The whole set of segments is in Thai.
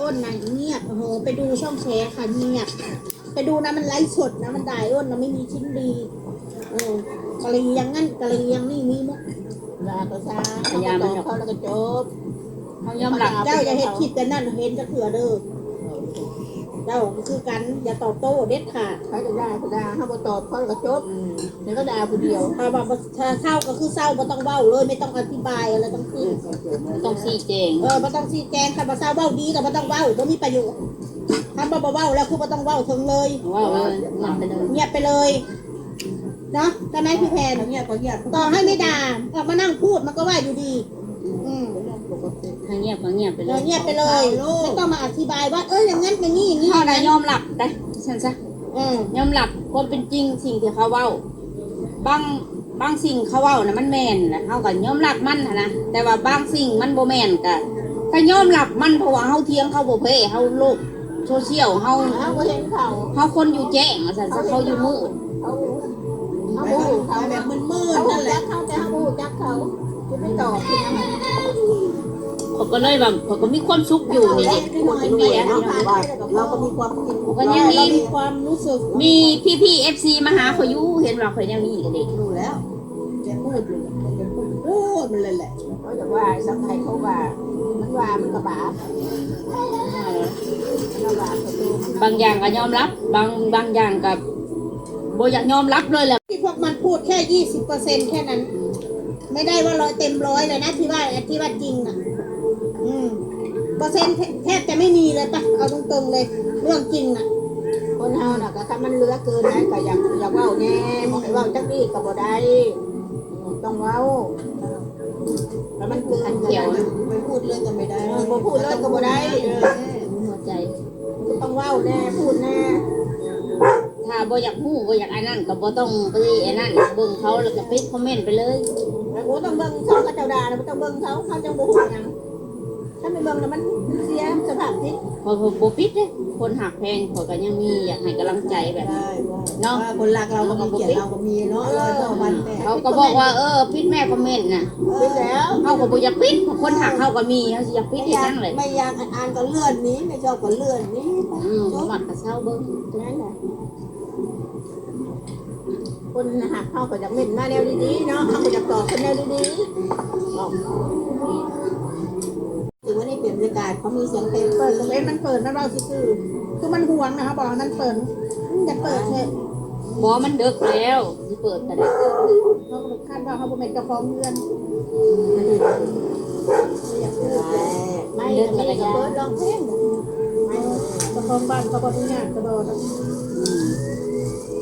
อ้นนะเงียบโอ้โหไปดูช่องแชร์ค่ะเงียบไปดูนะมันไลฟ์สดนะมันด่ายอ้นนะไม่มีชิ้นดีเออกะเลียงงั้นกะเลียงนี่มีมุกลาก็ซาพยายามมันเขาแล้วก็จบเขายอมรับเจ้าอย่าเห็นคิดแต่นั่นเห็นจะเถื่อเด้อ เจ้าก็คือกันอย่าตอบโต้เด็ดขาดเขาจะด่าก็ด่าเขาบ่ตอบเขาแล้วก็จบเดี๋ยวก็ด่าผู้เดียวถ้าบอกว่าถ้าเศร้าก็คือเศร้าไม่ต้องเว้าเลยไม่ต้องอธิบายอะไรทั้งสิ้นต้องชี้แจงเออไม่ต้องชี้แจงถ้าบ่เศร้าเว้าดีก็ไม่ต้องเว้าบ่มีประโยชน์ถ้าบ่บ่เว้าแล้วคือบ่ต้องเว้าถึงเลยว่าเลยนำไปเลยเงียบไปเลยเนาะตอนนั้นพี่แพนเงียบก็เงียบต่อให้ไม่ด่าออกมานั่งพูดมันก็ว่าอยู่ดีอืมปกติ ถ้าเงียบก็เงียบไปเลเรายเงียบไปเลยไม่ต้องมาอธิบายว่าเอ้ยอย่างนั้นอย่างนี้อย่างนี้เขาได้ยอมรับได้ฉันซะอืมยอมรับความเป็นจริงสิ่งที่เขาเว้าบางบางสิ่งเขาเว้านะมันแมนนะเขาก็ยอมรับมันนะนะแต่ว่าบางสิ่งมันบ่แมนก็ก็ยอมรับมันเพราะว่าเฮาเทียงเขาบ่เพ่เฮาโลกโซเชียลเฮาเขาก็เห็นเขาเฮาคนอยู่แจ้งว่าซั่นซะเขาอยู่มืด เขาเขาบูเขาแบบมืดๆนั่นแหละเขาแต่เขาบูจักเขาจะไม่ตอบ เขาก็เลยแบบเขาก็มีความสุขอยู่นี่เด็กคนเป็นเมียเนาะว่าเราก็มีความคิดก็ยังมีเรามีความรู้สึก มีพี่พี่เอฟซีมาหาเขาอยู่เห็นว่าเขายังมีกับเด็กรู้แล้วแกพูดเลยแกพูดพูดมันเลยแหละเขาจะว่าสังไทยเขาว่ามันว่ามันก็บาปมันบาปประตูมันบางอย่างก็ยอมรับบางบางอย่างกับโบอยากยอมรับเลยแหละที่พวกมันพูดแค่ยี่สิบเปอร์เซ็นแค่นั้น ไม่ได้ว่าร้อยเต็มร้อยเลยนะที่ว่าที่ว่าจริงอะ อืมเปอร์เซ็นต์แทบจะไม่มีเลยปะเอาตรงๆเลย เรื่องจริงอะ คนเฮาน่ะก็ถ้ามันเหลือเกินนะก็อยากอยากเว้าแน่บ่ให้เว้าจักดีก็บ่ได้ต้องเว้าแล้วมันเกินเขียวไปพูดเลยก็ไม่ได้บ่พูดเลยก็บ่ได้เออหัวใจ ต้องเว้าแน่พูดแน่ถ้าโบอยากหู้โบอยากไอ้นั่นก็โบต้องไปไอ้นั่นเบิ่งเขาแล้วก็ไปคอมเมนต์ไปเลย แล้วกูต้องเบิ่งเขาก็เจ้าด่าแล้วบ่ต้องเบิ่งเขาเขาจังบ่ฮู้หยัง ถ้าไม่เบิ่งแล้วมันเสียสภาพจิตพอโบปิดเลยคนหักแพงเขาก็ยังมีอยากให้กำลังใจแบบ ได้เนาะ คนรักเราก็มีเกียรติเราก็มีเนาะร้อยพ่อพันแต่เขาก็บอกว่าเออปิดแม่คอมเมนต์น่ะปิดแล้วเขาก็บ่อยากปิดคนหักเขาก็มีเขาสิอยากปิดไม่ที่อยากนั่งเลยไม่อยากอ่านก็เลื่อนหนี้ไม่ชอบก็เลื่อนหนี้อืมหมัดกับเช้าเบิ่งนั่นแหละคนหักเขาก็จะเม่นมาแนวดีๆเนาะเขาก็จะตอบคนแนวดีๆบอกถือว่านี่ เปลี่ยนบรรยากาศเขามีเสียงเพลงเปิเปิดดตรงนี้มันเปิดนะเราซื่อๆคือมันห่วงนะคะบอกให้มันเปิดจะเปิดเถอะบอมันเดึกแล้วสิเปิดแต่ได้เขาก็คาดว่าเขาเป็นเจ้าของเรือนอยากพูดแหละไม่เดินก็เปิดร้องเพลงไม่เจ้าของบ้านเขาบอกทุกอย่างกระโดด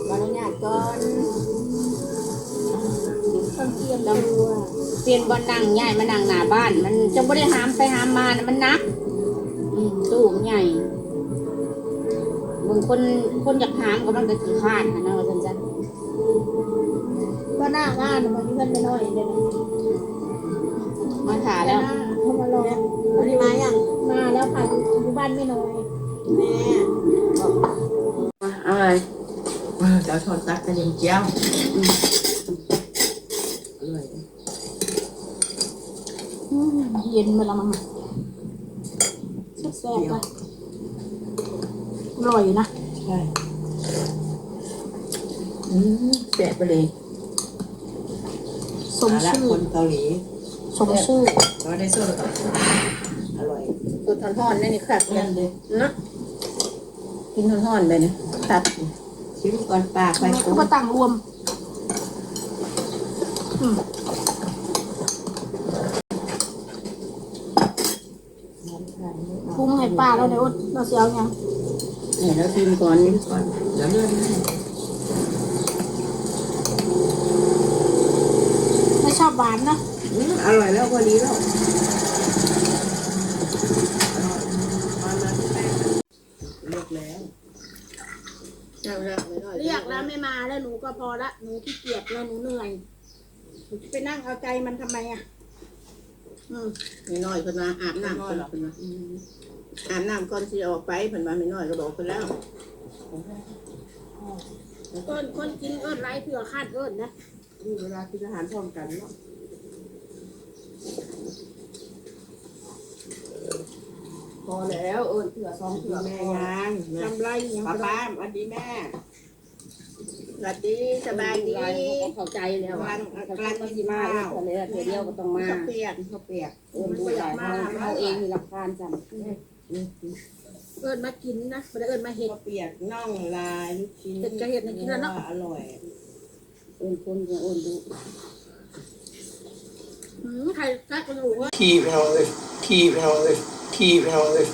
ขออนุญาตก่อนต้องเตรียมตัว เปลี่ยนบอลนั่งใหญ่มานั่งหน้าบ้าน มันจะไม่ได้หามไปหามมานะมันหนัก อืมตู้มันใหญ่บางคนคนอยากหามก็มันก็ขี้ข้านนะเนาะว่าจังซั่นก็หน้างานมันมีเงินไม่น้อยเลยนะมาถ่าแล้ว เขามารอวันนี้มาอย่างมาแล้วค่ะอยู่บ้านไม่น้อยแม่อะไรเดี๋ยวทอดซักกันยังเจียวอร่อยเย็นมาละมั้ง แซ่บๆเลยอร่อยอยู่นะใช่อืมแสบไปเลยสมมาละชื่อคนเกาหลีสมชื่อเราได้สู้อร่อยตัวทอนทอนนี่นี่ครับนั่นเลยเนาะกินทอนทอนไปเนี่ยครับชิมก่อนปากไปแม่กุ้ก็งมาตั้งรวม อืม ปรุงให้ป้าแล้วเดี๋ยวเราเสียเอายังเนี่ยเราชิมก่อนชิมก่อนเดี๋ยวเลื่อนให้ไม่ชอบหวานนะอืมอร่อยแล้วพอดีแล้วอร่อยมามาแป้งเลือกแล้วเอาละไม่น้อยเรียกแล้วไม่มาแล้วหนูก็พอละหนูขี้เกียจแล้วหนูเหนื่อยหนูจะไปนั่งเอาใจมันทำไมอะอืม ไม่น้อยเพิ่นมาอาบน้ำก่อนเพิ่นมาอาบน้ำก่อนสิออกไปเพิ่นมาไม่น้อยก็บอกเพิ่นแล้วเอิ้นคนกินเอิ้นไรเผื่อคาดเอิ้นนะนี่เวลากินอาหารพร้อมกันเนาะพอแล้วเอิ้นเถื่อสองเถื่อแม่พอยังทำไรยังป้าป้าสวัสดีแม่ สวัสดีสบายดีหลเขาก็เข้าใจแล้วว่ากำลังสิมาเอิ้นเถื่อเลยเถื่อเดียวก็ต้องมา ข้าวเปียกข้าวเปียกเอิ้นดูหลายเฮาเฮาเองมีหลักฐานจำเอิญมากินนะไม่ได้เอิญมาเห็ดข้าวเปียกน่องลายลูกชิ้นเห็ดจะเห็ดในกินแล้วเนาะอร่อยเอิ้นคนก็เอิ้นดูหืมใครซักกระดูกว่า ที่พี่น้องเลยที่พี่น้องเลยที่พี่น้องเลย